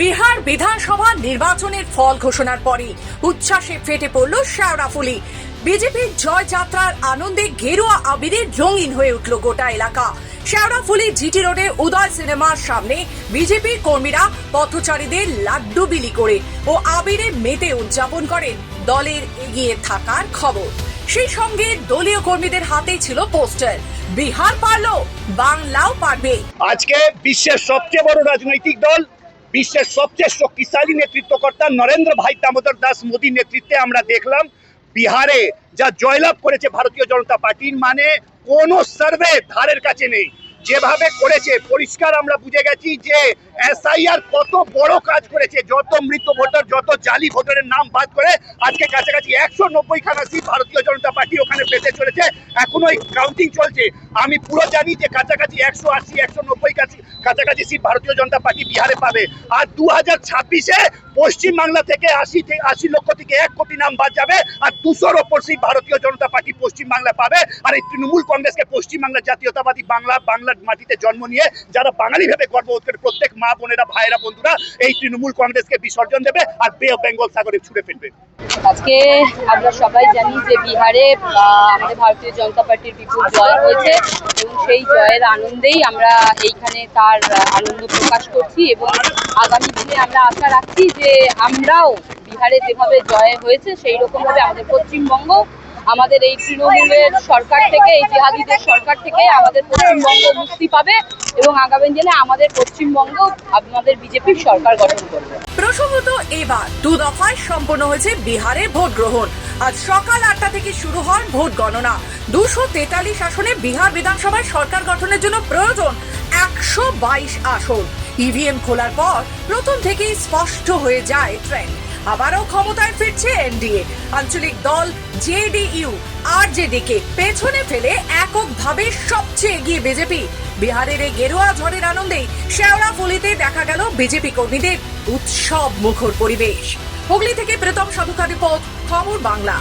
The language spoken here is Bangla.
বিহার বিধানসভা নির্বাচনের ফল ঘোষণার পরে উচ্ছ্বাসে ফেটে পড়ল শেওড়াফুলি বিজেপির জয়যাত্রার আনন্দে গেরুয়া আবিরে রঙিন হয়ে উঠল গোটা এলাকা। শেওড়াফুলি জিটি রোডে উদয় সিনেমার সামনে বিজেপি কর্মীরা পথচারীদের লাড্ডু বিলি করে ও আবিরে মেতে উদযাপন করেন। দলের এগিয়ে থাকার খবর। সেই সঙ্গে দলীয় কর্মীদের হাতেই ছিল পোস্টার। বিহার পারল, বাংলাও পারবে। আজকে বিশ্বের সবচেয়ে বড় রাজনৈতিক দল বিশ্বের সবচেয়ে শক্তিশালী নেতৃত্বকর্তা নরেন্দ্র ভাই দামোদর দাস মোদীর নেতৃত্বে আমরা দেখলাম বিহারে যা জয়লাভ করেছে ভারতীয় জনতা পার্টির মানে কোনো সার্ভে ধারের কাছে নেই। যেভাবে করেছে, পরিষ্কার আমরা বুঝে গেছি যে এসআইআর কত বড় কাজ করেছে, যত মৃত ভোটার, যত জালি ভোটারের নাম বাদ করে আজকে কাছাকাছি একশো নব্বই খানা সিট ভারতীয় জনতা পার্টি ওখানে পেতে চলেছে। এখনও কাউন্টিং চলছে। আমি পুরো জানি যে কাছাকাছি একশো আশি, একশো নব্বই কাছাকাছি সিট ভারতীয় জনতা পার্টি বিহারে পাবে। আর দু হাজার ছাব্বিশে পশ্চিমবাংলা থেকে আশি থেকে আশি লক্ষ থেকে এক কোটি নাম বাদ যাবে আর দুশোর ওপর সিট ভারতীয় জনতা পার্টি পশ্চিমবাংলা পাবে। আর এই তৃণমূল কংগ্রেসকে পশ্চিমবাংলার জাতীয়তাবাদী বাংলা বাংলার মাটিতে জন্ম নিয়ে যারা বাঙালি ভেবে করে, প্রত্যেক মা বোনেরা, ভাইয়েরা, বন্ধুরা, এই তৃণমূল কংগ্রেসকে বিসর্জন দেবে আর বেঙ্গল সাগরে ছুড়ে ফেলবে। আজকে আমরা সবাই জানি যে বিহারে আমাদের ভারতীয় জনতা পার্টির বিপুল জয় হয়েছে এবং সেই জয়ের আনন্দেই আমরা এইখানে তার আনন্দ প্রকাশ করছি এবং আগামী দিনে আমরা আশা রাখছি যে আমরাও বিহারে যেভাবে জয় হয়েছে, সেই রকমভাবে আমাদের পশ্চিমবঙ্গ আমাদের এই তৃণমূলের সরকার থেকে, এই জিহাদিদের সরকার থেকে আমাদের পশ্চিমবঙ্গ মুক্তি পাবে এবং আগামী দিনে আমাদের পশ্চিমবঙ্গ আমাদের বিজেপির সরকার গঠন করবে। প্রসঙ্গত এবার দু দফায় সম্পন্ন হয়েছে বিহারে ভোট গ্রহণ। আজ সকাল আটটা থেকে শুরু হয় ভোট গণনা। দুশো তেতাল্লিশ আসনে বিহার বিধানসভায় সরকার গঠনের জন্য প্রয়োজন একশো বাইশ আসন। ইভিএম খোলার পর প্রথম থেকেই স্পষ্ট হয়ে যায় ট্রেন্ড আবারও ক্ষমতায় ফিরছে এনডিএ। আঞ্চলিক দল জেডিইউ আর জেডিকে পেছনে ফেলে এককভাবে সবচেয়ে এগিয়ে বিজেপি। বিহারের এই গেরুয়া ঝড়ের আনন্দে শেওড়া ফলিতে দেখা গেল বিজেপি কর্মীদের উৎসব মুখর পরিবেশ। হুগলি থেকে প্রীতম সাধুকা রিপোর্ট, খবর বাংলা।